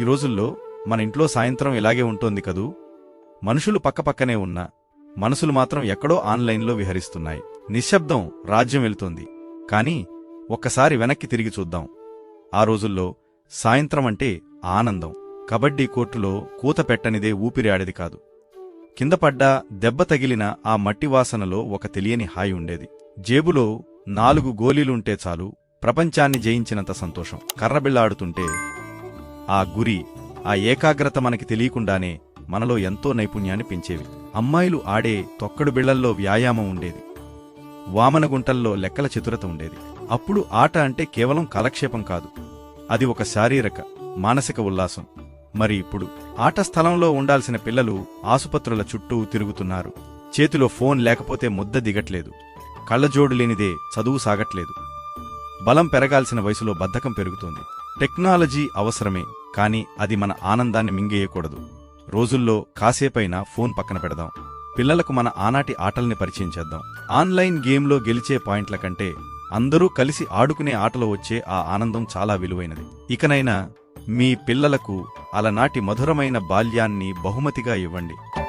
ఈ రోజుల్లో మన ఇంట్లో సాయంత్రం ఇలాగే ఉంటోంది కదూ. మనుషులు పక్కపక్కనే ఉన్నా మనసులు మాత్రం ఎక్కడో ఆన్లైన్లో విహరిస్తున్నాయి. నిశ్శబ్దం రాజ్యం వెళుతోంది. కాని ఒక్కసారి వెనక్కి తిరిగి చూద్దాం. ఆ రోజుల్లో సాయంత్రం అంటే ఆనందం. కబడ్డీ కోర్టులో కూత పెట్టనిదే ఊపిరి ఆడేది కాదు కిందపడ్డా దెబ్బ తగిలిన ఆ మట్టి వాసనలో ఒక తెలియని హాయి ఉండేది. జేబులో నాలుగు గోలీలుంటే చాలు ప్రపంచాన్ని జయించినంత సంతోషం. కర్రబిళ్ళ ఆడుతుంటే ఆ గురి ఆ ఏకాగ్రత మనకి తెలియకుండానే మనలో ఎంతో నైపుణ్యాన్ని పెంచేవి. అమ్మాయిలు ఆడే తొక్కడు బిళ్ళల్లో వ్యాయామం ఉండేది. వామనగుంటల్లో లెక్కల చతురత ఉండేది. అప్పుడు ఆట అంటే కేవలం కాలక్షేపం కాదు. అది ఒక శారీరక మానసిక ఉల్లాసం. మరి ఇప్పుడు ఆట స్థలంలో ఉండాల్సిన పిల్లలు ఆసుపత్రుల చుట్టూ తిరుగుతున్నారు. చేతిలో ఫోన్ లేకపోతే ముద్ద దిగట్లేదు. కళ్ళజోడు లేనిదే చదువు సాగట్లేదు. బలం పెరగాల్సిన వయసులో బద్ధకం పెరుగుతోంది. టెక్నాలజీ అవసరమే కాని అది మన ఆనందాన్ని మింగేయకూడదు. రోజుల్లో కాసేపైనా ఫోన్ పక్కన పెడదాం. పిల్లలకు మన ఆనాటి ఆటల్ని పరిచయం చేద్దాం. ఆన్లైన్ గేమ్లో గెలిచే పాయింట్ల కంటే అందరూ కలిసి ఆడుకునే ఆటలో వచ్చే ఆ ఆనందం చాలా విలువైనది. ఇకనైనా మీ పిల్లలకు అలనాటి మధురమైన బాల్యాన్ని బహుమతిగా ఇవ్వండి.